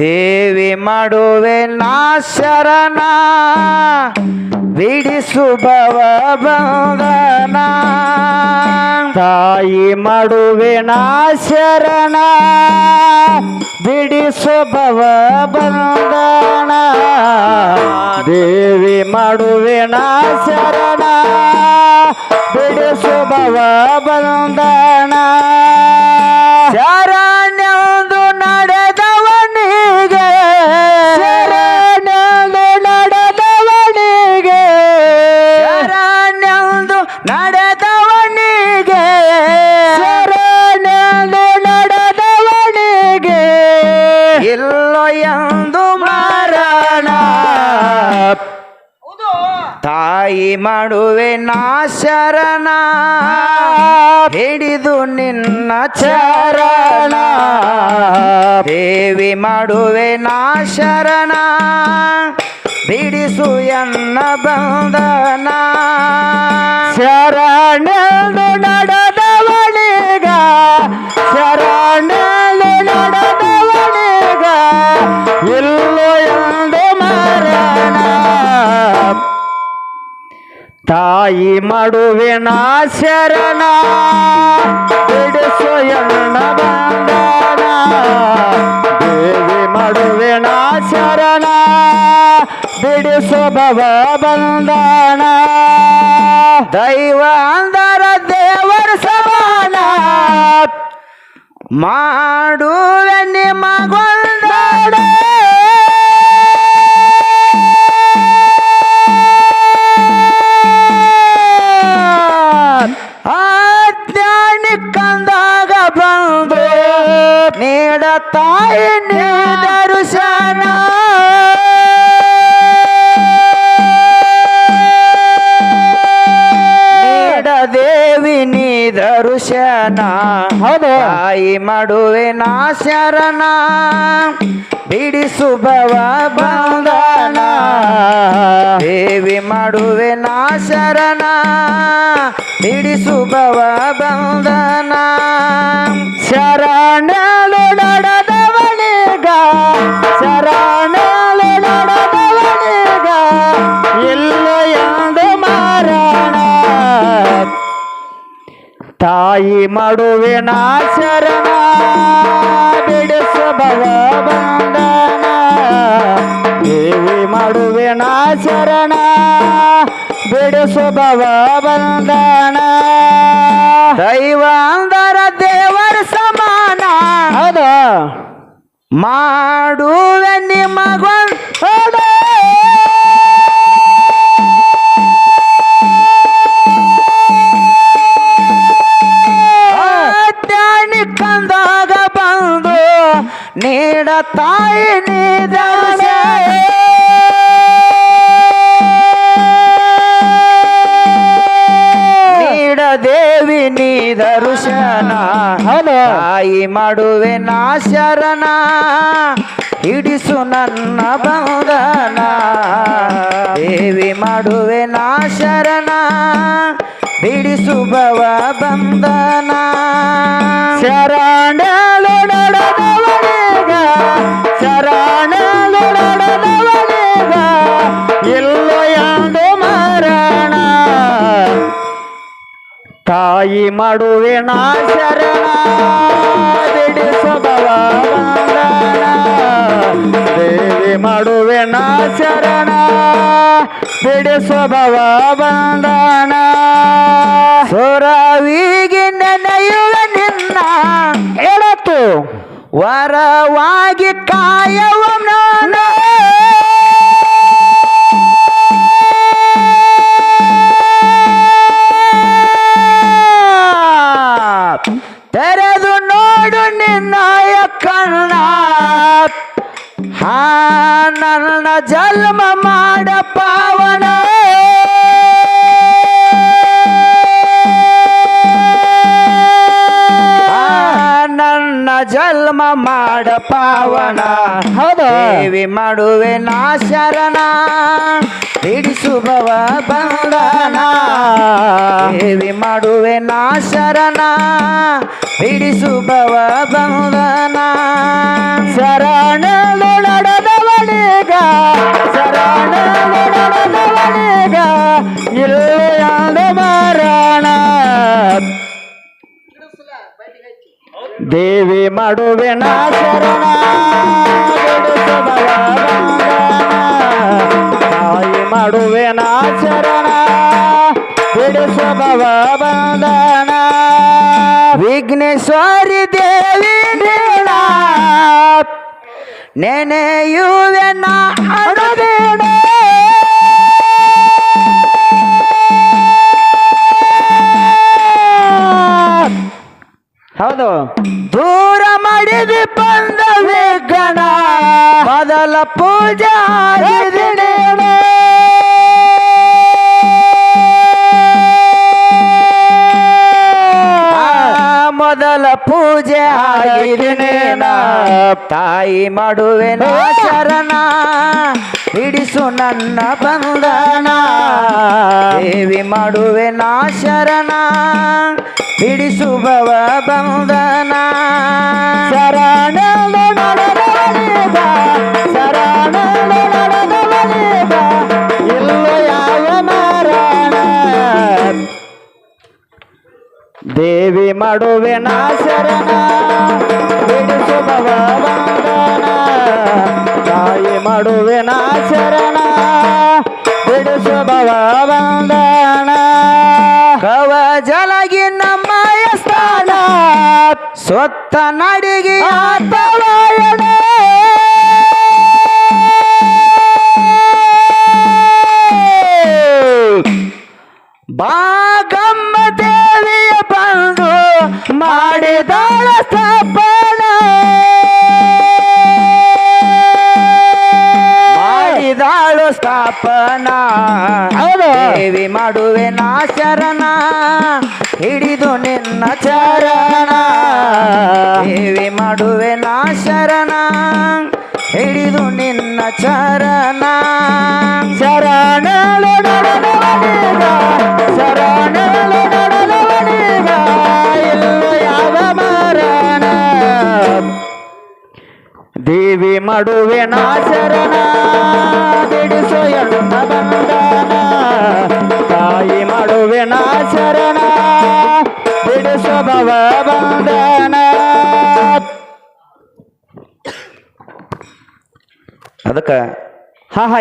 ದೇವಿ ಮಾಡುವೆ ನಾ ಶರಣ ಬಿಡಿಸು ಬಂಧನ ತಾಯಿ ಮಾಡುವೆ ನಾ ಶರಣ ಬಿಡಿಸು ಬಂಧನ ದೇವಿ ಮಾಡುವೆ ನಾ ಶರಣ ಬಿಡಿಸು ಭವ ಇಲ್ಲೋ ಎಂದು ಮಾರಣ. ತಾಯಿ ಮಾಡುವೆ ನಾ ಶರಣ. ಹಿಡಿದು ನಿನ್ನ ಚರಣ. ದೇವಿ ಮಾಡುವೆ ನಾ ಶರಣ. ಬಿಡಿಸು ಎನ್ನ ಬಂಧನ. ಶರಣೆಂದು ನಡೆದವಳಿಗ ಶರಣೆಂದು ತಾಯಿ ಮಾಡುವಿನ ಶರಣ. ಬಿಡಿಸು ಬಂಧನ. ದೇವಿ ಮಾಡುವಿನ ಶರಣ. ಬಿಡಿಸು ಭವ ಬಂಧನ. ದೈವ ಅಂದರ ದೇವರ ಸಮಾನ. ಮಾಡುವೆ ನಿಮ್ಮ ಅಜ್ಞಾನಿ ನೀಡ ತಾಯಿ ದರ್ಶನ ನೀಡ ದೇವಿ ನೀ ದರ್ಶನ ಹೌದು. ತಾಯಿ ಮಾಡುವೆ ನಾ ಶರಣ. ಬಿಡಿಸು ಭವ ಬಂಧನ. ದೇವಿ ಮಾಡುವೆ ನಾ ಶರಣ. ಬಿಡಿಸು ಭವ ಬಂಧನ. ಶರಣಲು ತಾಯಿ ನಾ ಶರಣ. ಬಿಡಿಸಬವ ಬಂಧನ. ದೇವಿ ನಾ ಶರಣ. ಬಿಡಿಸು ಬವ ಬಂಧನ. ದೈವ ಅಂದರ ದೇವರ ಸಮಾನ. ಹೌದು? ಮಾಡುವೆ ನಿಮಗೊಂದು ನೀಡ ತಾಯಿ ನೀದಾನೆ ನೀಡ ದೇವಿ ನೀ ದರ್ಶನ ತಾಯಿ ಮಾಡುವೆ ನಾ ಶರಣ. ಹಿಡಿಸು ನನ್ನ ಬಂಧನ. ದೇವಿ ಮಾಡುವೆ ನಾ ಶರಣ. ಬಿಡಿಸು ಭವ ಬಂಧನ. ಮಾಡುವೆ ನಾ ಶರಣ ದೇವಿ ಮಾಡುವೆ ನಾ ಶರಣ? ಬಿಡಿಸು ಬಂದಣ ಬಂಧನ ನೆನೆಯುವ ನಿನ್ನ ಹೇಳತ್ತು ವರವಾಗಿ ಕಾಯವ ನಾನು. ತೆರೆದು ನೋಡು ನಿನ್ನಯ ಕಣ್ಣ ಹಾ ನನ್ನ ಜನ್ಮ ಮಾಡ ಪಾವನ. ನನ್ನ ಜನ್ಮ ಮಾಡ ಪಾವನ. ಹೌದು. ಮಾಡುವೆ ನಾ ಶರಣ. ಹಿಡಿಸುವವ ಬಂಧನ. ದೇವಿ ಮಾಡುವೆ ನಾ ಶರಣ. ಹಿಡಿಸುವವ ಬಂದನ ಶರಣ ಶರಣದೊಳಡದವಳಿಗ ಇಲ್ಲೇ ಮಾರಣ. ದೇವಿ ಮಾಡುವೆ ನಾ ಶರಣ. ಬಿಡಿಸು ಸ್ವಭಾವ ಬಂಧನ ವಿಘ್ನೇಶ್ವರಿ ದೇವಿ ನೀಳ ನೆನೆಯುವೆನ ಅಡಬೇಡ ಹೌದು ದೂರ ಮಾಡಿದ ಬಂದ ವಿಘ್ನ ಮೊದಲ ಪೂಜಾರಿ ಆಗಿದಿಡೇಣ. ಮೊದಲ ಪೂಜೆ ಆಗಿದಿನೇನ ತಾಯಿ ಮಾಡುವೆನ ಶರಣ. ಹಿಡಿಸು ನನ್ನ ಬಂಧನ. ದೇವಿ ಮಾಡುವೆನ ಶರಣ. ಹಿಡಿಸುವವ ಬಂಧನ. ಶರಣ ದೇವಿ ಮಾಡುವೆನ ಶರಣ ಬಿಡಿಸು ಭವ ತಾಯಿ ಮಾಡುವೆ ನಾ ಶರಣ ಬಿಡಿಸು ಭವ ಬಂಧನ ಕವ ಜಲಗಿ ನಮ್ಮಯ ಸ್ಥಾನ ಸ್ವತ್ತ ನಡಿಗೆ ಆತವಾಯಣ. ಬಾಗಮ್ಮ ಮಾಡಿದಾಳ ಸ್ಥಾಪನ. ಮಾಡಿದಾಳು ಸ್ಥಾಪನ. ದೇವಿ ಮಾಡುವೆ ನಾ ಶರಣ ಹಿಡಿದು ನಿನ್ನ ಚರಣ. ದೇವಿ ಮಾಡುವೆ ನಾ ಶರಣ ಹಿಡಿದು ನಿನ್ನ ಚರಣ. ಶರಣ. ದೇವಿ ಮಾಡುವೆ ನಾ ಶರಣ ಬಿಡಿಸೋ ಎಣ್ಣ ಬಂಧನ ತಾಯಿ ಮಾಡುವೆ ನಾ ಶರಣ ಬಿಡಿಸೋ ಭವ ಬಂಧನ ಅದಕ್ಕೆ ಹಾ ಹಾ